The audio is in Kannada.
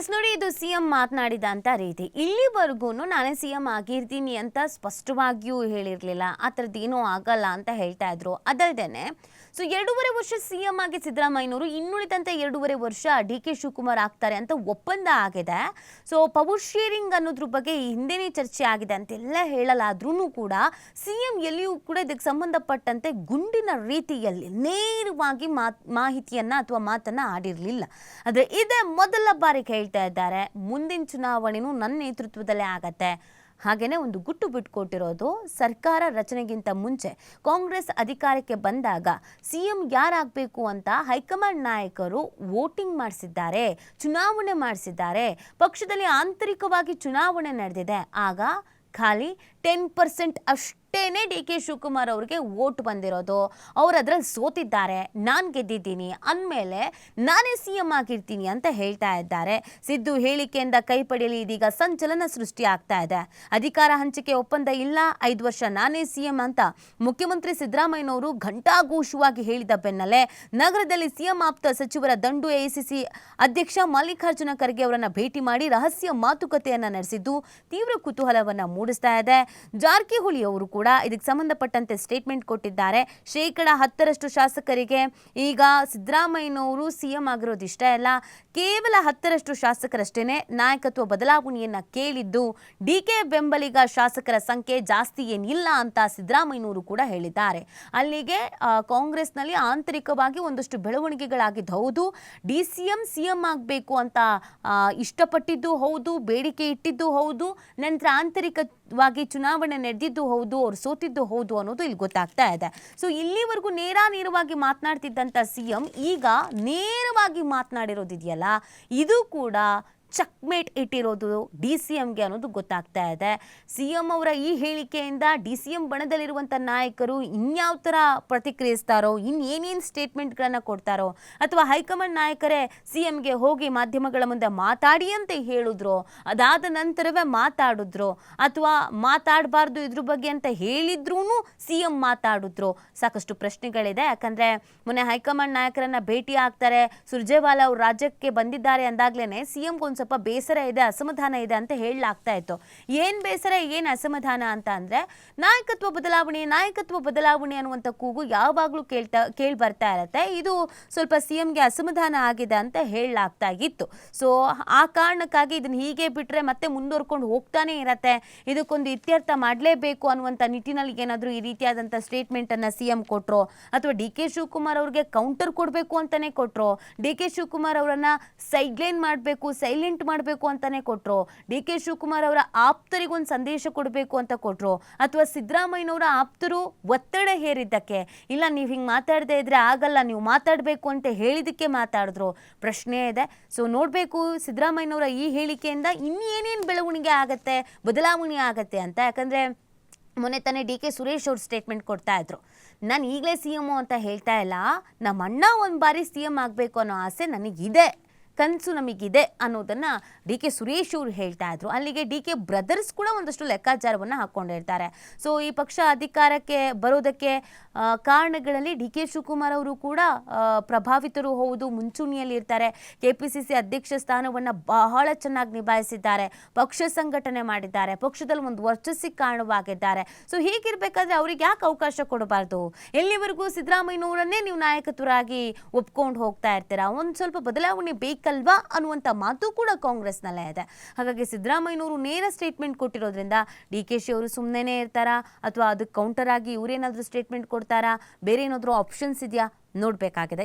ಎಸ್, ನೋಡಿ, ಇದು ಸಿ ಎಂ ಮಾತನಾಡಿದಂಥ ರೀತಿ. ಇಲ್ಲಿವರೆಗೂ ನಾನೇ ಸಿ ಎಂ ಆಗಿರ್ತೀನಿ ಅಂತ ಸ್ಪಷ್ಟವಾಗಿಯೂ ಹೇಳಿರಲಿಲ್ಲ. ಆ ಥರದ್ದು ಏನೂ ಆಗಲ್ಲ ಅಂತ ಹೇಳ್ತಾ ಇದ್ರು. ಅದಲ್ಲದೆ ಸೊ ಎರಡೂವರೆ ವರ್ಷ ಸಿ ಎಂ ಆಗಿ ಸಿದ್ದರಾಮಯ್ಯನವರು ಇನ್ನುಳಿದಂತೆ ಎರಡೂವರೆ ವರ್ಷ ಡಿ ಕೆ ಶಿವಕುಮಾರ್ ಆಗ್ತಾರೆ ಅಂತ ಒಪ್ಪಂದ ಆಗಿದೆ. ಸೊ ಪವರ್ ಶೇರಿಂಗ್ ಅನ್ನೋದ್ರ ಬಗ್ಗೆ ಹಿಂದೆನೇ ಚರ್ಚೆ ಆಗಿದೆ ಅಂತೆಲ್ಲ ಹೇಳಲಾದ್ರೂ ಕೂಡ ಸಿ ಎಂ ಎಲ್ಲಿಯೂ ಕೂಡ ಇದಕ್ಕೆ ಸಂಬಂಧಪಟ್ಟಂತೆ ಗುಂಡಿನ ರೀತಿಯಲ್ಲಿ ನೇರವಾಗಿ ಮಾಹಿತಿಯನ್ನ ಅಥವಾ ಮಾತನ್ನ ಆಡಿರಲಿಲ್ಲ. ಆದರೆ ಇದೇ ಮೊದಲ ಬಾರಿಗೆ ಹೇಳ್ತಾ ಇದ್ದಾರೆ. ಮುಂದಿನ ಚುನಾವಣೆನೂ ನನ್ನ ನೇತೃತ್ವದಲ್ಲೇ ಆಗತ್ತೆ. ಹಾಗೇನೆ ಒಂದು ಗುಟ್ಟು ಬಿಟ್ಕೊಟ್ಟಿರೋದು ಸರ್ಕಾರ ರಚನೆಗಿಂತ ಮುಂಚೆ. ಕಾಂಗ್ರೆಸ್ ಅಧಿಕಾರಕ್ಕೆ ಬಂದಾಗ ಸಿಎಂ ಯಾರಾಗಬೇಕು ಅಂತ ಹೈಕಮಾಂಡ್ ನಾಯಕರು ವೋಟಿಂಗ್ ಮಾಡಿಸಿದ್ದಾರೆ, ಚುನಾವಣೆ ಮಾಡಿಸಿದ್ದಾರೆ. ಪಕ್ಷದಲ್ಲಿ ಆಂತರಿಕವಾಗಿ ಚುನಾವಣೆ ನಡೆದಿದೆ. ಆಗ ಖಾಲಿ ಟೆನ್ ಪರ್ಸೆಂಟ್ ಅಷ್ಟೇನೆ ಡಿ ಕೆ ಶಿವಕುಮಾರ್ ಅವ್ರಿಗೆ ವೋಟ್ ಬಂದಿರೋದು. ಅವ್ರು ಅದ್ರಲ್ಲಿ ಸೋತಿದ್ದಾರೆ. ನಾನು ಗೆದ್ದಿದ್ದೀನಿ. ಅಂದಮೇಲೆ ನಾನೇ ಸಿ ಎಂ ಆಗಿರ್ತೀನಿ ಅಂತ ಹೇಳ್ತಾ ಇದ್ದಾರೆ. ಸಿದ್ದು ಹೇಳಿಕೆಯಿಂದ ಕೈ ಪಡೆಯಲಿ, ಇದೀಗ ಸಂಚಲನ ಸೃಷ್ಟಿ ಆಗ್ತಾ ಇದೆ. ಅಧಿಕಾರ ಹಂಚಿಕೆ ಒಪ್ಪಂದ ಇಲ್ಲ. ಐದು ವರ್ಷ ನಾನೇ ಸಿ ಎಂ ಅಂತ ಮುಖ್ಯಮಂತ್ರಿ ಸಿದ್ದರಾಮಯ್ಯನವರು ಘಂಟಾಘೋಷವಾಗಿ ಹೇಳಿದ ಬೆನ್ನಲ್ಲೇ ನಗರದಲ್ಲಿ ಸಿಎಂ ಆಪ್ತ ಸಚಿವರ ದಂಡು ಎಐಸಿಸಿ ಅಧ್ಯಕ್ಷ ಮಲ್ಲಿಕಾರ್ಜುನ ಖರ್ಗೆ ಅವರನ್ನ ಭೇಟಿ ಮಾಡಿ ರಹಸ್ಯ ಮಾತುಕತೆಯನ್ನ ನಡೆಸಿದ್ದು ತೀವ್ರ ಕುತೂಹಲವನ್ನ ಮೂಡಿಸ್ತಾ ಇದೆ. ಜಾರಕಿಹೊಳಿ ಅವರು ಕೂಡ ಇದಕ್ಕೆ ಸಂಬಂಧಪಟ್ಟಂತೆ ಸ್ಟೇಟ್ಮೆಂಟ್ ಕೊಟ್ಟಿದ್ದಾರೆ. ಶೇಕಡ ಹತ್ತರಷ್ಟು ಶಾಸಕರಿಗೆ ಈಗ ಸಿದ್ದರಾಮಯ್ಯನವರು ಸಿಎಂ ಆಗಿರೋದು ಇಷ್ಟ ಅಲ್ಲ, ಕೇವಲ ಹತ್ತರಷ್ಟು ಶಾಸಕರಷ್ಟೇನೆ ನಾಯಕತ್ವ ಬದಲಾವಣೆಯನ್ನ ಕೇಳಿದ್ದು, ಡಿ ಕೆ ಬೆಂಬಲಿಗ ಶಾಸಕರ ಸಂಖ್ಯೆ ಜಾಸ್ತಿ ಏನಿಲ್ಲ ಅಂತ ಸಿದ್ದರಾಮಯ್ಯನವರು ಕೂಡ ಹೇಳಿದ್ದಾರೆ. ಅಲ್ಲಿಗೆ ಕಾಂಗ್ರೆಸ್ನಲ್ಲಿ ಆಂತರಿಕವಾಗಿ ಒಂದಷ್ಟು ಬೆಳವಣಿಗೆಗಳಾಗಿದ್ದು ಹೌದು, D C M C M ಆಗಬೇಕು ಅಂತ ಇಷ್ಟಪಟ್ಟಿದ್ದು ಹೌದು, ಬೇಡಿಕೆ ಇಟ್ಟಿದ್ದು ಹೌದು, ನಂತರ ಆಂತರಿಕವಾಗಿ ಚುನಾವಣೆ ನಡೆದಿದ್ದು ಹೌದು, ಅವ್ರು ಸೋತಿದ್ದು ಹೌದು ಅನ್ನೋದು ಇಲ್ಲಿ ಗೊತ್ತಾಗ್ತಾ ಇದೆ. ಸೊ ಇಲ್ಲಿವರೆಗೂ ನೇರ ನೇರವಾಗಿ ಮಾತನಾಡ್ತಿದ್ದಂಥ ಸಿ ಎಂ ಈಗ ನೇರವಾಗಿ ಮಾತನಾಡಿರೋದಿದೆಯಲ್ಲ, ಇದು ಕೂಡ ಚಕ್ಮೇಟ್ ಇಟ್ಟಿರೋದು ಡಿ ಸಿ ಎಂಗೆ ಅನ್ನೋದು ಗೊತ್ತಾಗ್ತಾ ಇದೆ. ಸಿ ಎಂ ಅವರ ಈ ಹೇಳಿಕೆಯಿಂದ ಡಿ ಸಿ ಎಂ ಬಣದಲ್ಲಿರುವಂಥ ನಾಯಕರು ಇನ್ಯಾವ ಥರ ಪ್ರತಿಕ್ರಿಯಿಸ್ತಾರೋ ಇನ್ನೇನೇನು ಸ್ಟೇಟ್ಮೆಂಟ್ಗಳನ್ನು ಕೊಡ್ತಾರೋ, ಅಥವಾ ಹೈಕಮಾಂಡ್ ನಾಯಕರೇ ಸಿ ಎಂಗೆ ಹೋಗಿ ಮಾಧ್ಯಮಗಳ ಮುಂದೆ ಮಾತಾಡಿ ಅಂತ ಹೇಳಿದ್ರು, ಅದಾದ ನಂತರವೇ ಮಾತಾಡಿದ್ರು, ಅಥವಾ ಮಾತಾಡಬಾರ್ದು ಇದ್ರ ಬಗ್ಗೆ ಅಂತ ಹೇಳಿದ್ರೂ ಸಿ ಎಂ ಮಾತಾಡಿದ್ರು? ಸಾಕಷ್ಟು ಪ್ರಶ್ನೆಗಳಿದೆ. ಯಾಕಂದರೆ ಮೊನ್ನೆ ಹೈಕಮಾಂಡ್ ನಾಯಕರನ್ನು ಭೇಟಿ ಆಗ್ತಾರೆ ಸುರ್ಜೇವಾಲಾ ಅವರು ರಾಜ್ಯಕ್ಕೆ ಬಂದಿದ್ದಾರೆ ಅಂದಾಗ್ಲೇ ಸಿ ಎಂಗೆ ಒಂದು ಸ್ವಲ್ಪ ಬೇಸರ ಇದೆ, ಅಸಮಾಧಾನ ಇದೆ ಅಂತ ಹೇಳಲಾಗ್ತಾ ಇತ್ತು. ಏನ್ ಬೇಸರ, ಏನ್ ಅಸಮಾಧಾನ ಅಂತ ಅಂದರೆ, ನಾಯಕತ್ವ ಬದಲಾವಣೆ ನಾಯಕತ್ವ ಬದಲಾವಣೆ ಅನ್ನುವಂಥ ಕೂಗು ಯಾವಾಗಲೂ ಕೇಳ್ತಾ, ಕೇಳಿ ಬರ್ತಾ ಇರತ್ತೆ. ಇದು ಸ್ವಲ್ಪ ಸಿ ಎಂಗೆ ಅಸಮಾಧಾನ ಆಗಿದೆ ಅಂತ ಹೇಳಲಾಗ್ತಾ ಇತ್ತು. ಸೊ ಆ ಕಾರಣಕ್ಕಾಗಿ ಇದನ್ನ ಹೀಗೆ ಬಿಟ್ರೆ ಮತ್ತೆ ಮುಂದುವರ್ಕೊಂಡು ಹೋಗ್ತಾನೆ ಇರತ್ತೆ. ಇದಕ್ಕೊಂದು ಇತ್ಯರ್ಥ ಮಾಡಲೇಬೇಕು ಅನ್ನುವಂಥ ನಿಟ್ಟಿನಲ್ಲಿ ಏನಾದರೂ ಈ ರೀತಿಯಾದಂಥ ಸ್ಟೇಟ್ಮೆಂಟ್ ಅನ್ನ ಸಿ ಎಂ ಕೊಟ್ಟರು ಅಥವಾ ಡಿ ಕೆ ಶಿವಕುಮಾರ್ ಅವ್ರಿಗೆ ಕೌಂಟರ್ ಕೊಡಬೇಕು ಅಂತಾನೆ ಕೊಟ್ಟರು ಡಿ ಕೆ ಶಿವಕುಮಾರ್ ಅವರನ್ನು ಸೈಡ್ಲೈನ್ ಮಾಡಬೇಕು ಸೈಲೆಂಟ್ ಮಾಡಬೇಕು ಅಂತಾನೆ ಕೊಟ್ರು. ಡಿ ಕೆ ಶಿವಕುಮಾರ್ ಅವರ ಆಪ್ತರಿಗೆ ಒಂದು ಸಂದೇಶ ಕೊಡಬೇಕು ಅಂತ ಕೊಟ್ರು. ಅಥವಾ ಸಿದ್ದರಾಮಯ್ಯನವರ ಆಪ್ತರು ಒತ್ತಡ ಹೇರಿದ್ದಕ್ಕೆ. ಇಲ್ಲ, ನೀವು ಹಿಂಗೆ ಮಾತಾಡದೇ ಇದ್ರೆ ಆಗಲ್ಲ, ನೀವು ಮಾತಾಡಬೇಕು ಅಂತ ಹೇಳಿದಕ್ಕೆ ಮಾತಾಡಿದ್ರು. ಪ್ರಶ್ನೆ ಇದೆ. ಸೊ ನೋಡಬೇಕು ಸಿದ್ದರಾಮಯ್ಯನವರ ಈ ಹೇಳಿಕೆಯಿಂದ ಇನ್ನೇನೇನು ಬೆಳವಣಿಗೆ ಆಗುತ್ತೆ, ಬದಲಾವಣೆ ಆಗತ್ತೆ ಅಂತ. ಯಾಕಂದರೆ ಮೊನ್ನೆ ತಾನೇ ಡಿ ಕೆ ಸುರೇಶ್ ಅವ್ರು ಸ್ಟೇಟ್ಮೆಂಟ್ ಕೊಡ್ತಾ ಇದ್ರು. ನಾನು ಈಗಲೇ ಸಿ ಎಂ ಅಂತ ಹೇಳ್ತಾ ಇಲ್ಲ. ನಮ್ಮ ಅಣ್ಣ ಒಂದು ಬಾರಿ ಸಿ ಎಂ ಆಗಬೇಕು ಅನ್ನೋ ಆಸೆ ನನಗಿದೆ. ಕನಸು ನಮಗಿದೆ ಅನ್ನೋದನ್ನ ಡಿ ಕೆ ಸುರೇಶ್ ಅವರು ಹೇಳ್ತಾ ಇದ್ರು. ಅಲ್ಲಿಗೆ ಡಿ ಕೆ ಬ್ರದರ್ಸ್ ಕೂಡ ಒಂದಷ್ಟು ಲೆಕ್ಕಾಚಾರವನ್ನು ಹಾಕ್ಕೊಂಡಿರ್ತಾರೆ ಸೊ ಈ ಪಕ್ಷ ಅಧಿಕಾರಕ್ಕೆ ಬರೋದಕ್ಕೆ ಕಾರಣಗಳಲ್ಲಿ ಡಿ ಕೆ ಶಿವಕುಮಾರ್ ಅವರು ಕೂಡ ಪ್ರಭಾವಿತರು ಹೌದು, ಮುಂಚೂಣಿಯಲ್ಲಿ ಇರ್ತಾರೆ. ಕೆ ಪಿ ಸಿ ಸಿ ಅಧ್ಯಕ್ಷ ಸ್ಥಾನವನ್ನು ಬಹಳ ಚೆನ್ನಾಗಿ ನಿಭಾಯಿಸಿದ್ದಾರೆ. ಪಕ್ಷ ಸಂಘಟನೆ ಮಾಡಿದ್ದಾರೆ. ಪಕ್ಷದಲ್ಲಿ ಒಂದು ವರ್ಚಸ್ಸಿಗೆ ಕಾರಣವಾಗಿದ್ದಾರೆ. ಸೊ ಹೀಗಿರ್ಬೇಕಾದ್ರೆ ಅವ್ರಿಗೆ ಯಾಕೆ ಅವಕಾಶ ಕೊಡಬಾರ್ದು? ಎಲ್ಲಿವರೆಗೂ ಸಿದ್ದರಾಮಯ್ಯನವರನ್ನೇ ನೀವು ನಾಯಕತ್ವರಾಗಿ ಒಪ್ಕೊಂಡು ಹೋಗ್ತಾ ಇರ್ತೀರಾ? ಒಂದು ಸ್ವಲ್ಪ ಬದಲಾವಣೆ ಬೇಕಲ್ವಾ ಅನ್ನುವಂಥ ಮಾತು ಕೂಡ ಕಾಂಗ್ರೆಸ್ನಲ್ಲೇ ಇದೆ. ಹಾಗಾಗಿ ಸಿದ್ದರಾಮಯ್ಯನವರು ನೇರ ಸ್ಟೇಟ್ಮೆಂಟ್ ಕೊಟ್ಟಿರೋದ್ರಿಂದ ಡಿ ಕೆ ಶಿ ಅವರು ಸುಮ್ಮನೆ ಇರ್ತಾರಾ? ಅಥವಾ ಅದಕ್ಕೆ ಕೌಂಟರ್ ಆಗಿ ಇವರೇನಾದರೂ ಸ್ಟೇಟ್ಮೆಂಟ್ ಕೊಡ್ತಾರಾ? ಬೇರೆ ಏನಾದರೂ ಆಪ್ಷನ್ಸ್ ಇದೆಯಾ? ನೋಡಬೇಕಾಗಿದೆ.